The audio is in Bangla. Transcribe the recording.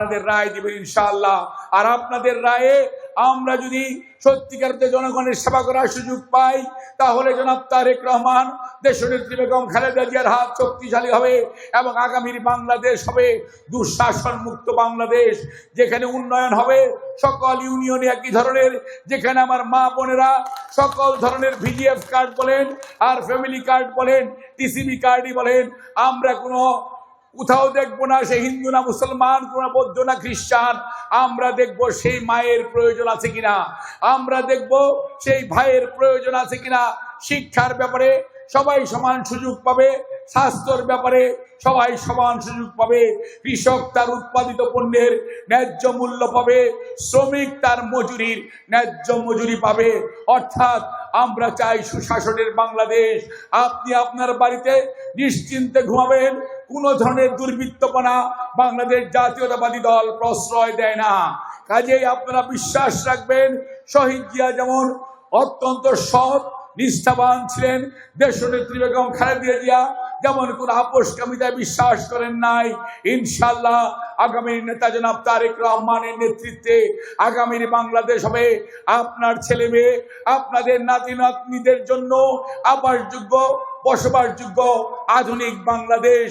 আপনাদের রায় দিবেন ইনশাআল্লাহ। আর আপনাদের রায়ে আমরা যদি সত্যিকার জনগণের সেবা করার সুযোগ পাই, তাহলে জনাব তারেক রহমান দেশনেত্রী বেগম খালেদা জিয়ার হাত শক্তিশালী হবে এবং আগামীর বাংলাদেশ হবে দুঃশাসন মুক্ত বাংলাদেশ, যেখানে উন্নয়ন হবে সকল ইউনিয়নে একই ধরনের, যেখানে আমার মা বোনেরা সকল ধরনের ভিজিএফ কার্ড বলেন আর ফ্যামিলি কার্ড বলেন, টিসিবি কার্ডই বলেন, আমরা কোনো কোথাও দেখব না সে হিন্দু না মুসলমান, কোন বৌদ্ধ না খ্রিস্টান, আমরা দেখব সেই মায়ের প্রয়োজন আছে কিনা? আমরা দেখব সেই ভাইয়ের প্রয়োজন আছে কিনা? শিক্ষার ব্যাপারে সবাই সমান সুযোগ পাবে, স্বাস্থ্যর ব্যাপারে সবাই সমান সুযোগ পাবে, কৃষক তার উৎপাদিত পণ্যের ন্যায্য মূল্য পাবে, শ্রমিক তার মজুরির ন্যায্য মজুরি পাবে। অর্থাৎ আমরা চাই সুশাসনের বাংলাদেশ। আপনি আপনার বাড়িতে নিশ্চিন্তে ঘুমাবেন কোন ধরনের দুর্বৃত্তপনা বাংলাদেশ জাতীয়তাবাদী দল প্রশ্রয় দেয় না। কাজেই আপনারা বিশ্বাস রাখবেন, শহীদ জিয়া যেমন অত্যন্ত সৎ, নিষ্ঠাবান ছিলেন দেশ দেশনেত্রী বেগম খালেদিয়া জিয়া যেমন কোন আপোষকামিতায় বিশ্বাস করেন নাই ইনশাল্লাহ আগামীর নেতা জনাব তারেক রহমানের নেতৃত্বে আগামীর বাংলাদেশ হবে আপনার ছেলে মেয়ে, আপনাদের নাতি নাতনিদের জন্য আবাসযোগ্য, বসবাসযোগ্য আধুনিক বাংলাদেশ।